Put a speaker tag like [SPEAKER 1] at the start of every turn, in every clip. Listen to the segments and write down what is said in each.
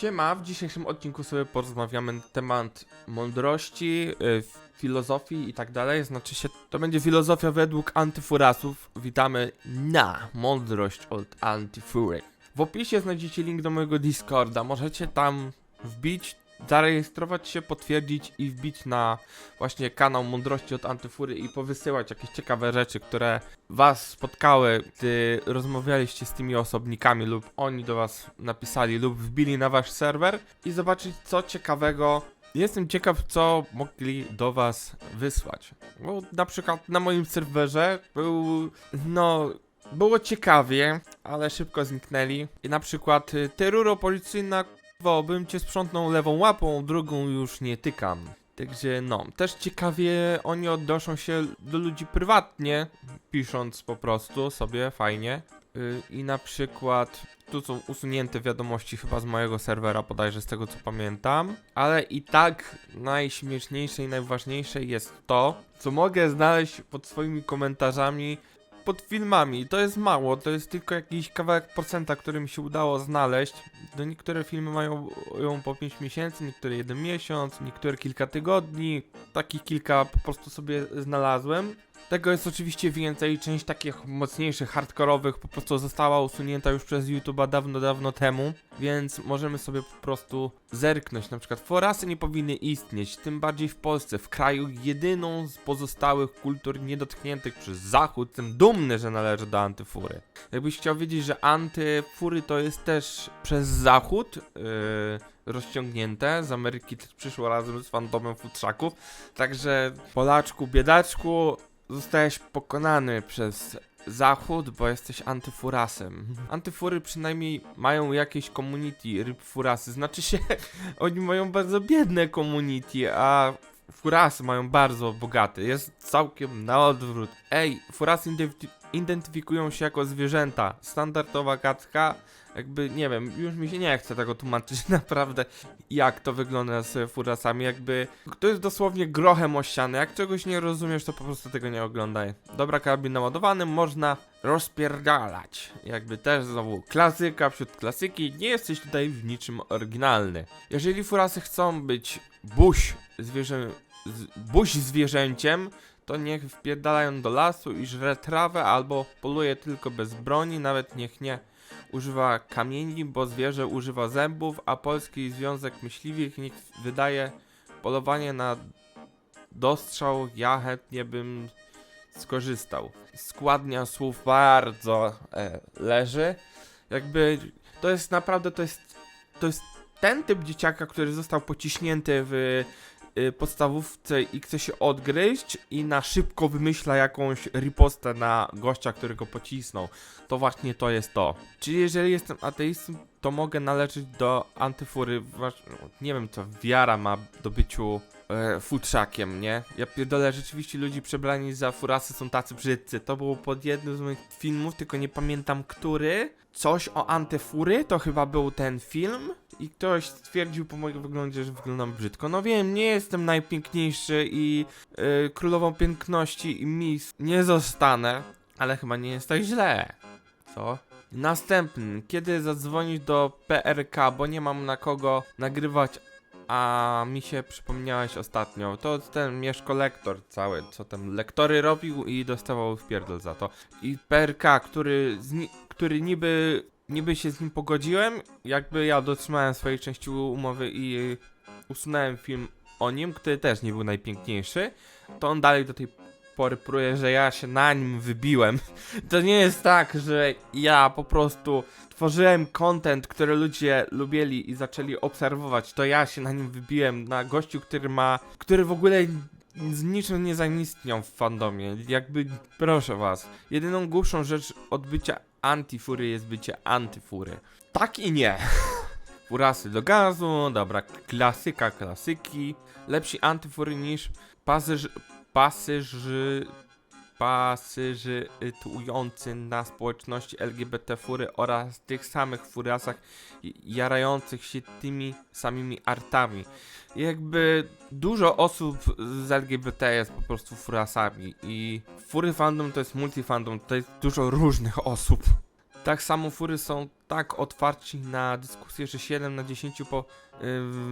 [SPEAKER 1] Siema, w dzisiejszym odcinku sobie porozmawiamy na temat mądrości, y, filozofii i tak dalej. Znaczy się, to będzie filozofia według antyfurasów. Witamy na mądrość od antyfury. W opisie znajdziecie link do mojego Discorda. Możecie tam wbić, zarejestrować się, potwierdzić i wbić na właśnie kanał Mądrości od Antyfury i powysyłać jakieś ciekawe rzeczy, które was spotkały, gdy rozmawialiście z tymi osobnikami lub oni do was napisali lub wbili na wasz serwer i zobaczyć co ciekawego. Jestem ciekaw, co mogli do was wysłać. Bo na przykład na moim serwerze był, no, było ciekawie, ale szybko zniknęli. I na przykład y, terroro policyjna bo bym cię sprzątnął lewą łapą, drugą już nie tykam. Także no, też ciekawie oni odnoszą się do ludzi prywatnie, pisząc po prostu sobie fajnie. Yy, I na przykład tu są usunięte wiadomości chyba z mojego serwera, bodajże z tego co pamiętam. Ale i tak najśmieszniejsze i najważniejsze jest to, co mogę znaleźć pod swoimi komentarzami pod filmami. To jest mało, to jest tylko jakiś kawałek procenta, który mi się udało znaleźć. No niektóre filmy mają ją po 5 miesięcy, niektóre jeden miesiąc, niektóre kilka tygodni. Takich kilka po prostu sobie znalazłem. Tego jest oczywiście więcej, część takich mocniejszych, hardkorowych po prostu została usunięta już przez YouTube'a dawno, dawno temu, więc możemy sobie po prostu zerknąć. Na przykład forasy nie powinny istnieć, tym bardziej w Polsce, w kraju jedyną z pozostałych kultur niedotkniętych przez Zachód. Jestem dumny, że należy do antyfury. Jakbyś chciał wiedzieć, że antyfury to jest też przez Zachód yy, rozciągnięte, z Ameryki przyszło razem z fandomem futrzaków, także Polaczku, biedaczku, zostałeś pokonany przez Zachód, bo jesteś antyfurasem. Antyfury przynajmniej mają jakieś community, ryb furasy. Znaczy się, oni mają bardzo biedne community, a furasy mają bardzo bogate. Jest całkiem na odwrót. Ej, furasy identyf- identyfikują się jako zwierzęta. Standardowa gadka, jakby nie wiem, już mi się nie chce tego tłumaczyć naprawdę, jak to wygląda z furasami. Jakby to jest dosłownie grochem o ścianę. Jak czegoś nie rozumiesz, to po prostu tego nie oglądaj. Dobra, karabin naładowany, można rozpierdalać. Jakby też znowu klasyka wśród klasyki, nie jesteś tutaj w niczym oryginalny. Jeżeli furasy chcą być buś zwierzę... Z, buś zwierzęciem, to niech wpierdalają do lasu i żre trawę, albo poluje tylko bez broni, nawet niech nie używa kamieni, bo zwierzę używa zębów, a Polski Związek Myśliwych niech wydaje polowanie na dostrzał, ja chętnie bym skorzystał. Składnia słów bardzo e, leży. Jakby to jest naprawdę, to jest, to jest ten typ dzieciaka, który został pociśnięty w podstawówce i chce się odgryźć i na szybko wymyśla jakąś ripostę na gościa, który go pocisnął. To właśnie to jest to. Czyli jeżeli jestem ateistą, to mogę należeć do antyfury. Nie wiem, co wiara ma do byciu e, futrzakiem, nie? Ja pierdolę, rzeczywiście ludzi przebrani za furasy są tacy brzydcy. To było pod jednym z moich filmów, tylko nie pamiętam który. Coś o antyfury, to chyba był ten film. I ktoś stwierdził po moim wyglądzie, że wyglądam brzydko. No wiem, nie jestem najpiękniejszy i e, królową piękności i mis nie zostanę, ale chyba nie jest tak źle. Co? Następny. Kiedy zadzwonić do PRK, bo nie mam na kogo nagrywać, a mi się przypomniałeś ostatnio. To ten Mieszko Lektor cały, co tam lektory robił i dostawał wpierdol za to. I PRK, który, który niby, niby się z nim pogodziłem, jakby ja dotrzymałem swojej części umowy i usunąłem film o nim, który też nie był najpiękniejszy, to on dalej do tej pory pruje, że ja się na nim wybiłem. To nie jest tak, że ja po prostu tworzyłem content, który ludzie lubili i zaczęli obserwować, to ja się na nim wybiłem, na gościu, który ma, który w ogóle z niczym nie zaistniał w fandomie. Jakby, proszę was, jedyną głupszą rzecz od bycia antyfury jest bycie antyfury. Tak i nie. Furasy do gazu, dobra, klasyka, klasyki. Lepsi antyfury niż pasyż, pasyży, pasyżytujący na społeczności LGBT fury oraz tych samych furasach jarających się tymi samymi artami. Jakby dużo osób z LGBT jest po prostu furasami i fury fandom to jest multifandom, to jest dużo różnych osób. Tak samo fury są tak otwarci na dyskusję, że 7 na 10 po y,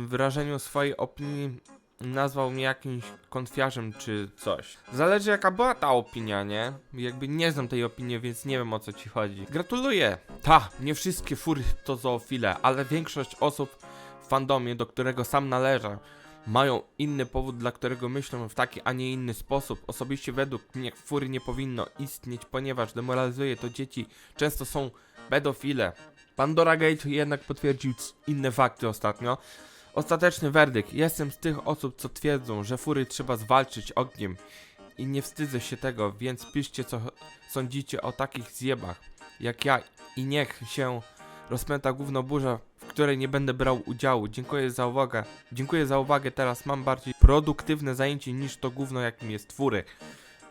[SPEAKER 1] wyrażeniu swojej opinii nazwał mnie jakimś konfiarzem czy coś. Zależy jaka była ta opinia, nie? Jakby nie znam tej opinii, więc nie wiem o co ci chodzi. Gratuluję! Ta, nie wszystkie fury to zoofile, ale większość osób w fandomie, do którego sam należę, mają inny powód, dla którego myślą w taki, a nie inny sposób. Osobiście według mnie fury nie powinno istnieć, ponieważ demoralizuje to dzieci, często są pedofile. Pandora Gate jednak potwierdził inne fakty ostatnio. Ostateczny werdykt. Jestem z tych osób, co twierdzą, że fury trzeba zwalczyć ogniem. I nie wstydzę się tego, więc piszcie co sądzicie o takich zjebach, jak ja i niech się rozpęta gówno burza, w której nie będę brał udziału. Dziękuję za uwagę. Dziękuję za uwagę. Teraz mam bardziej produktywne zajęcie niż to gówno, jakim jest fury.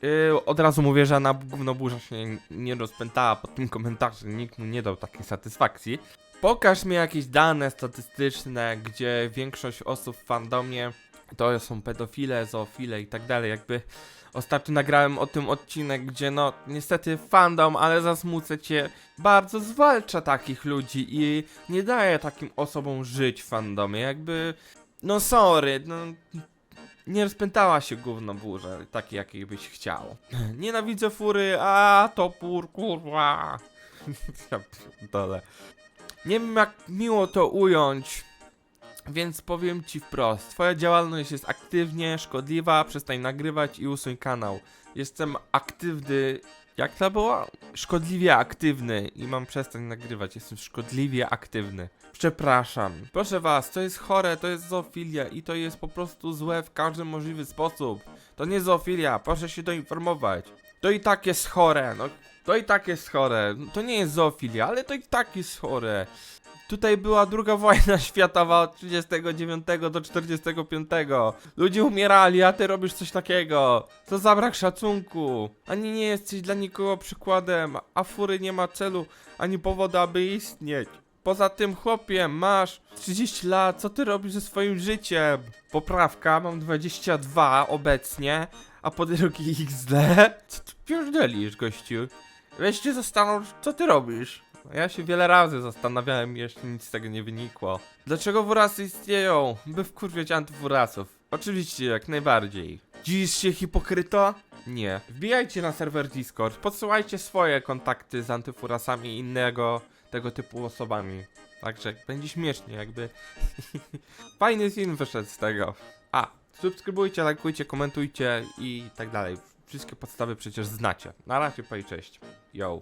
[SPEAKER 1] Yy, od razu mówię, że na gówno burza się nie rozpętała pod tym komentarzem. Nikt mu nie dał takiej satysfakcji. Pokaż mi jakieś dane statystyczne, gdzie większość osób w fandomie to są pedofile, zoofile i tak dalej. Jakby ostatnio nagrałem o tym odcinek, gdzie no niestety fandom, ale zasmucę cię, bardzo zwalcza takich ludzi i nie daje takim osobom żyć w fandomie. Jakby no sorry, no nie rozpętała się gówno burza, takiej jakiej byś chciał. Nienawidzę fury, a topór, kurwa. ja pierdolę. Nie wiem jak miło to ująć, więc powiem ci wprost. Twoja działalność jest aktywnie szkodliwa, przestań nagrywać i usuń kanał. Jestem aktywny, jak to było? Szkodliwie aktywny i mam przestań nagrywać, jestem szkodliwie aktywny. Przepraszam. Proszę was, to jest chore, to jest zoofilia i to jest po prostu złe w każdy możliwy sposób. To nie zoofilia, proszę się doinformować. To i tak jest chore, no to i tak jest chore. To nie jest zoofilia, ale to i tak jest chore. Tutaj była druga wojna światowa od 39 do 45. Ludzie umierali, a ty robisz coś takiego. To zabrak szacunku. Ani nie jesteś dla nikogo przykładem, a fury nie ma celu ani powodu, aby istnieć. Poza tym, chłopie, masz 30 lat, co ty robisz ze swoim życiem? Poprawka, mam 22 obecnie, a po drugi XD? Co ty pierdolisz, gościu? Weź się zastanów, co ty robisz? Ja się wiele razy zastanawiałem i jeszcze nic z tego nie wynikło. Dlaczego wurasy istnieją? By wkurwiać antywurasów. Oczywiście, jak najbardziej. Dziwisz się hipokryto? Nie. Wbijajcie na serwer Discord, podsyłajcie swoje kontakty z antyfurasami i innego tego typu osobami. Także będzie śmiesznie, jakby. Fajny film wyszedł z tego. A, subskrybujcie, lajkujcie, komentujcie i tak dalej. Wszystkie podstawy przecież znacie. Na razie, paj, cześć. Yo.